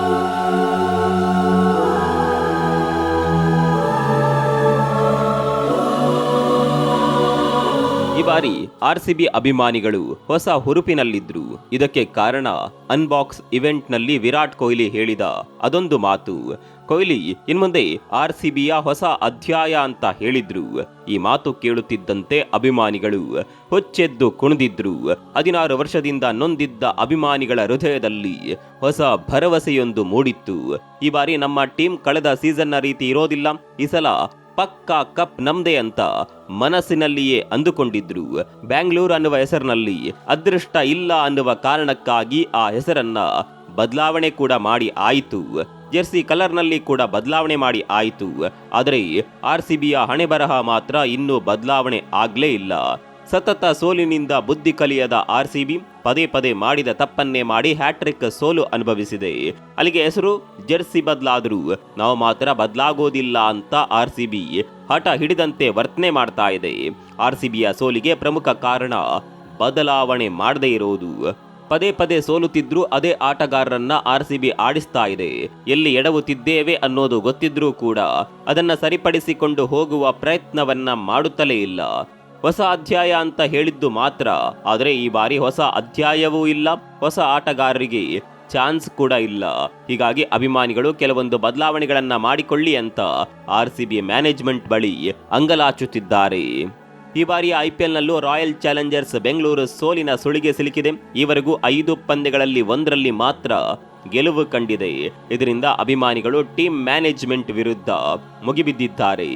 Oh. ಈ ಬಾರಿ R C B ಅಭಿಮಾನಿಗಳು ಹೊಸ ಹುರುಪಿನಲ್ಲಿದ್ರು. ಇದಕ್ಕೆ ಕಾರಣ ಅನ್ಬಾಕ್ಸ್ ಇವೆಂಟ್ನಲ್ಲಿ ವಿರಾಟ್ ಕೊಹ್ಲಿ ಹೇಳಿದ ಅದೊಂದು ಮಾತು. ಕೊಹ್ಲಿ ಇನ್ಮುಂದೆ ಆರ್ ಸಿಬಿಯ ಹೊಸ ಅಧ್ಯಾಯ ಅಂತ ಹೇಳಿದ್ರು. ಈ ಮಾತು ಕೇಳುತ್ತಿದ್ದಂತೆ ಅಭಿಮಾನಿಗಳು ಹೊಚ್ಚೆದ್ದು ಕುಣಿದಿದ್ರು. ಹದಿನಾರು ವರ್ಷದಿಂದ ನೊಂದಿದ್ದ ಅಭಿಮಾನಿಗಳ ಹೃದಯದಲ್ಲಿ ಹೊಸ ಭರವಸೆಯೊಂದು ಮೂಡಿತ್ತು. ಈ ಬಾರಿ ನಮ್ಮ ಟೀಮ್ ಕಳೆದ ಸೀಸನ್ನ ರೀತಿ ಇರೋದಿಲ್ಲ. ಈ ಸಲ ಪಕ್ಕಾ ಕಪ್ ನಮ್ದೇ ಅಂತ ಮನಸ್ಸಿನಲ್ಲಿಯೇ ಅಂದುಕೊಂಡಿದ್ರು. ಬ್ಯಾಂಗ್ಳೂರ್ ಅನ್ನುವ ಹೆಸರಿನಲ್ಲಿ ಅದೃಷ್ಟ ಇಲ್ಲ ಅನ್ನುವ ಕಾರಣಕ್ಕಾಗಿ ಆ ಹೆಸರನ್ನ ಬದಲಾವಣೆ ಕೂಡ ಮಾಡಿ ಆಯಿತು. ಜೆರ್ಸಿ ಕಲರ್ನಲ್ಲಿ ಕೂಡ ಬದಲಾವಣೆ ಮಾಡಿ ಆಯಿತು. ಆದರೆ ಆರ್ ಸಿ ಬಿಯ ಹಣೆ ಬರಹ ಮಾತ್ರ ಇನ್ನೂ ಬದಲಾವಣೆ ಆಗಲೇ ಇಲ್ಲ. ಸತತ ಸೋಲಿನಿಂದ ಬುದ್ಧಿ ಕಲಿಯದ ಆರ್ ಸಿ ಬಿ ಪದೇ ಪದೇ ಮಾಡಿದ ತಪ್ಪನ್ನೇ ಮಾಡಿ ಹ್ಯಾಟ್ರಿಕ್ ಸೋಲು ಅನುಭವಿಸಿದೆ. ಅಲ್ಲಿಗೆ ಹೆಸರು ಜೆರ್ಸಿ ಬದಲಾದರೂ. ನಾವು ಮಾತ್ರ ಬದಲಾಗೋದಿಲ್ಲ ಅಂತ ಆರ್ ಸಿ ಬಿ ಹಠ ಹಿಡಿದಂತೆ ವರ್ತನೆ ಮಾಡ್ತಾ ಇದೆ. ಆರ್ ಸಿ ಬಿಯ ಸೋಲಿಗೆ ಪ್ರಮುಖ ಕಾರಣ ಬದಲಾವಣೆ ಮಾಡದೇ ಇರೋದು. ಪದೇ ಪದೇ ಸೋಲುತ್ತಿದ್ರೂ ಅದೇ ಆಟಗಾರರನ್ನ ಆರ್ ಸಿ ಬಿ ಆಡಿಸ್ತಾ ಇದೆ. ಎಲ್ಲಿ ಎಡವುತ್ತಿದ್ದೇವೆ ಅನ್ನೋದು ಗೊತ್ತಿದ್ರೂ ಕೂಡ ಅದನ್ನ ಸರಿಪಡಿಸಿಕೊಂಡು ಹೋಗುವ ಪ್ರಯತ್ನವನ್ನ ಮಾಡುತ್ತಲೇ ಇಲ್ಲ. ಹೊಸ ಅಧ್ಯಾಯ ಅಂತ ಹೇಳಿದ್ದು ಮಾತ್ರ. ಆದರೆ ಈ ಬಾರಿ ಹೊಸ ಅಧ್ಯಾಯವೂ ಇಲ್ಲ, ಹೊಸ ಆಟಗಾರರಿಗೆ ಚಾನ್ಸ್ ಕೂಡ ಇಲ್ಲ. ಹೀಗಾಗಿ ಅಭಿಮಾನಿಗಳು ಕೆಲವೊಂದು ಬದಲಾವಣೆಗಳನ್ನ ಮಾಡಿಕೊಳ್ಳಿ ಅಂತ ಆರ್ ಸಿ ಬಿ ಮ್ಯಾನೇಜ್ಮೆಂಟ್ ಬಳಿ ಅಂಗಲಾಚುತ್ತಿದ್ದಾರೆ. ಈ ಬಾರಿಯ ಐಪಿಎಲ್ನಲ್ಲೂ ರಾಯಲ್ ಚಾಲೆಂಜರ್ಸ್ ಬೆಂಗಳೂರು ಸೋಲಿನ ಸುಳಿಗೆ ಸಿಲುಕಿದೆ. ಈವರೆಗೂ ಐದು ಪಂದ್ಯಗಳಲ್ಲಿ ಒಂದರಲ್ಲಿ ಮಾತ್ರ ಗೆಲುವು ಕಂಡಿದೆ. ಇದರಿಂದ ಅಭಿಮಾನಿಗಳು ಟೀಮ್ ಮ್ಯಾನೇಜ್ಮೆಂಟ್ ವಿರುದ್ಧ ಮುಗಿಬಿದ್ದಿದ್ದಾರೆ.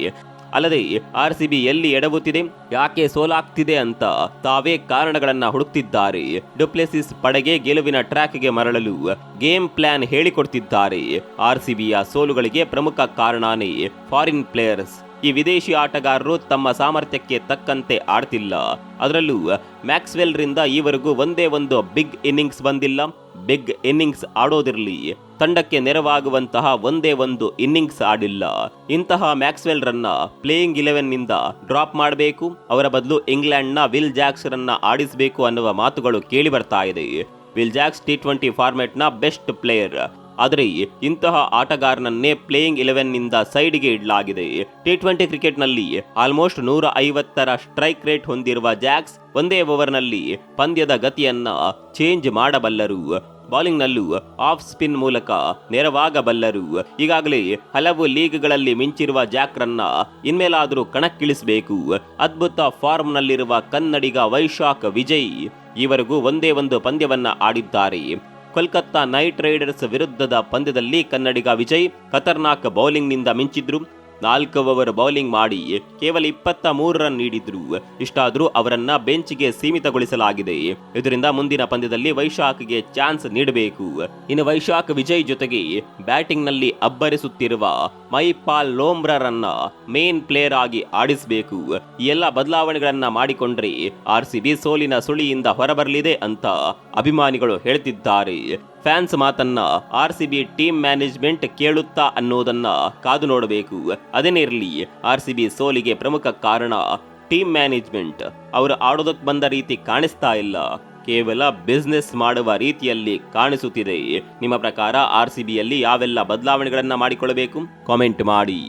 ಅಲ್ಲದೆ ಆರ್ ಸಿ ಬಿ ಎಲ್ಲಿ ಎಡವುತ್ತಿದೆ? ಯಾಕೆ ಸೋಲಾಗ್ತಿದೆ ಅಂತ ತಾವೇ ಕಾರಣಗಳನ್ನ ಹುಡುಕ್ತಿದ್ದಾರೆ. ಡುಪ್ಲೆಸಿಸ್ ಪಡೆಗೆ ಗೆಲುವಿನ ಟ್ರ್ಯಾಕ್ಗೆ ಮರಳಲು ಗೇಮ್ ಪ್ಲಾನ್ ಹೇಳಿಕೊಡ್ತಿದ್ದಾರೆ. ಆರ್ ಸಿ ಬಿಯ ಸೋಲುಗಳಿಗೆ ಪ್ರಮುಖ ಕಾರಣನೇ ಫಾರಿನ್ ಪ್ಲೇಯರ್ಸ್. ಈ ವಿದೇಶಿ ಆಟಗಾರರು ತಮ್ಮ ಸಾಮರ್ಥ್ಯಕ್ಕೆ ತಕ್ಕಂತೆ ಆಡ್ತಿಲ್ಲ. ಅದರಲ್ಲೂ ಮ್ಯಾಕ್ಸ್ವೆಲ್ ರಿಂದ ಈವರೆಗೂ ಒಂದೇ ಒಂದು ಬಿಗ್ ಇನ್ನಿಂಗ್ಸ್ ಬಂದಿಲ್ಲ. ಬಿಗ್ ಇನ್ನಿಂಗ್ಸ್ ಆಡೋದಿರಲಿ. ತಂಡಕ್ಕೆ ನೆರವಾಗುವಂತಹ ಒಂದೇ ಒಂದು ಇನ್ನಿಂಗ್ಸ್ ಆಡಿಲ್ಲ. ಇಂತಹ ಮ್ಯಾಕ್ಸ್ವೆಲ್ ರನ್ನ ಪ್ಲೇಯಿಂಗ್ ಇಲೆವೆನ್ನಿಂದ ಡ್ರಾಪ್ ಮಾಡಬೇಕು. ಅವರ ಬದಲು ಇಂಗ್ಲೆಂಡ್ನ ವಿಲ್ ಜಾಕ್ಸ್ ರನ್ನ ಆಡಿಸಬೇಕು ಅನ್ನುವ ಮಾತುಗಳು ಕೇಳಿ ಬರ್ತಾ ಇದೆ. ವಿಲ್ ಜಾಕ್ಸ್ ಟಿ ಟ್ವೆಂಟಿ ಫಾರ್ಮೆಟ್ನ ಬೆಸ್ಟ್ ಪ್ಲೇಯರ್. ಆದರೆ ಇಂತಹ ಆಟಗಾರನನ್ನೇ ಪ್ಲೇಯಿಂಗ್ ಇಲೆವೆನ್ನಿಂದ ಸೈಡ್ಗೆ ಇಡಲಾಗಿದೆ. ಟಿ ಟ್ವೆಂಟಿ ಕ್ರಿಕೆಟ್ನಲ್ಲಿ ಆಲ್ಮೋಸ್ಟ್ ನೂರ ಐವತ್ತರ ಸ್ಟ್ರೈಕ್ ರೇಟ್ ಹೊಂದಿರುವ ಜಾಕ್ಸ್ ಒಂದೇ ಓವರ್ನಲ್ಲಿ ಪಂದ್ಯದ ಗತಿಯನ್ನ ಚೇಂಜ್ ಮಾಡಬಲ್ಲರು. ಬೌಲಿಂಗ್ನಲ್ಲೂ ಆಫ್ ಸ್ಪಿನ್ ಮೂಲಕ ನೆರವಾಗಬಲ್ಲರು. ಈಗಾಗಲೇ ಹಲವು ಲೀಗ್ಗಳಲ್ಲಿ ಮಿಂಚಿರುವ ಜಾಕ್ರನ್ನ ಇನ್ಮೇಲಾದರೂ ಕಣಕ್ಕಿಳಿಸಬೇಕು. ಅದ್ಭುತ ಫಾರ್ಮ್ನಲ್ಲಿರುವ ಕನ್ನಡಿಗ ವೈಶಾಖ್ ವಿಜಯ್ ಈವರೆಗೂ ಒಂದೇ ಒಂದು ಪಂದ್ಯವನ್ನ ಆಡಿದ್ದಾರೆ. ಕೋಲ್ಕತ್ತಾ ನೈಟ್ ರೈಡರ್ಸ್ ವಿರುದ್ಧದ ಪಂದ್ಯದಲ್ಲಿ ಕನ್ನಡಿಗ ವಿಜಯ್ ಖತರ್ನಾಕ್ ಬೌಲಿಂಗ್ನಿಂದ ಮಿಂಚಿದ್ರು. ನಾಲ್ಕು ಓವರ್ ಬೌಲಿಂಗ್ ಮಾಡಿ ಕೇವಲ ಇಪ್ಪತ್ತ ಮೂರು ರನ್ ನೀಡಿದ್ರು. ಇಷ್ಟಾದರೂ ಅವರನ್ನ ಬೆಂಚ್ಗೆ ಸೀಮಿತಗೊಳಿಸಲಾಗಿದೆ. ಇದರಿಂದ ಮುಂದಿನ ಪಂದ್ಯದಲ್ಲಿ ವೈಶಾಖ್ಗೆ ಚಾನ್ಸ್ ನೀಡಬೇಕು. ಇನ್ನು ವೈಶಾಖ್ ವಿಜಯ್ ಜೊತೆಗೆ ಬ್ಯಾಟಿಂಗ್ನಲ್ಲಿ ಅಬ್ಬರಿಸುತ್ತಿರುವ ಮೈಪಾಲ್ ಲೋಮ್ರರನ್ನ ಮೇನ್ ಪ್ಲೇಯರ್ ಆಗಿ ಆಡಿಸಬೇಕು. ಎಲ್ಲ ಬದಲಾವಣೆಗಳನ್ನ ಮಾಡಿಕೊಂಡ್ರೆ ಆರ್ ಸಿ ಬಿ ಸೋಲಿನ ಸುಳಿಯಿಂದ ಹೊರಬರಲಿದೆ ಅಂತ ಅಭಿಮಾನಿಗಳು ಹೇಳ್ತಿದ್ದಾರೆ. ಫ್ಯಾನ್ಸ್ ಮಾತನ್ನ R C B team management ಕೇಳುತ್ತಾ ಅನ್ನೋದನ್ನ ಕಾದು ನೋಡಬೇಕು. ಅದೇನೇ ಇರಲಿ ಆರ್ ಸಿ ಬಿ ಸೋಲಿಗೆ ಪ್ರಮುಖ ಕಾರಣ ಟೀಮ್ ಮ್ಯಾನೇಜ್ಮೆಂಟ್. ಅವರು ಆಡೋದಕ್ಕೆ ಬಂದ ರೀತಿ ಕಾಣಿಸ್ತಾ ಇಲ್ಲ. ಕೇವಲ ಬಿಸ್ನೆಸ್ ಮಾಡುವ ರೀತಿಯಲ್ಲಿ ಕಾಣಿಸುತ್ತಿದೆ. ನಿಮ್ಮ ಪ್ರಕಾರ ಆರ್ ಸಿ ಬಿಯಲ್ಲಿ ಯಾವೆಲ್ಲ ಬದಲಾವಣೆಗಳನ್ನು ಮಾಡಿಕೊಳ್ಳಬೇಕು? ಕಾಮೆಂಟ್ ಮಾಡಿ.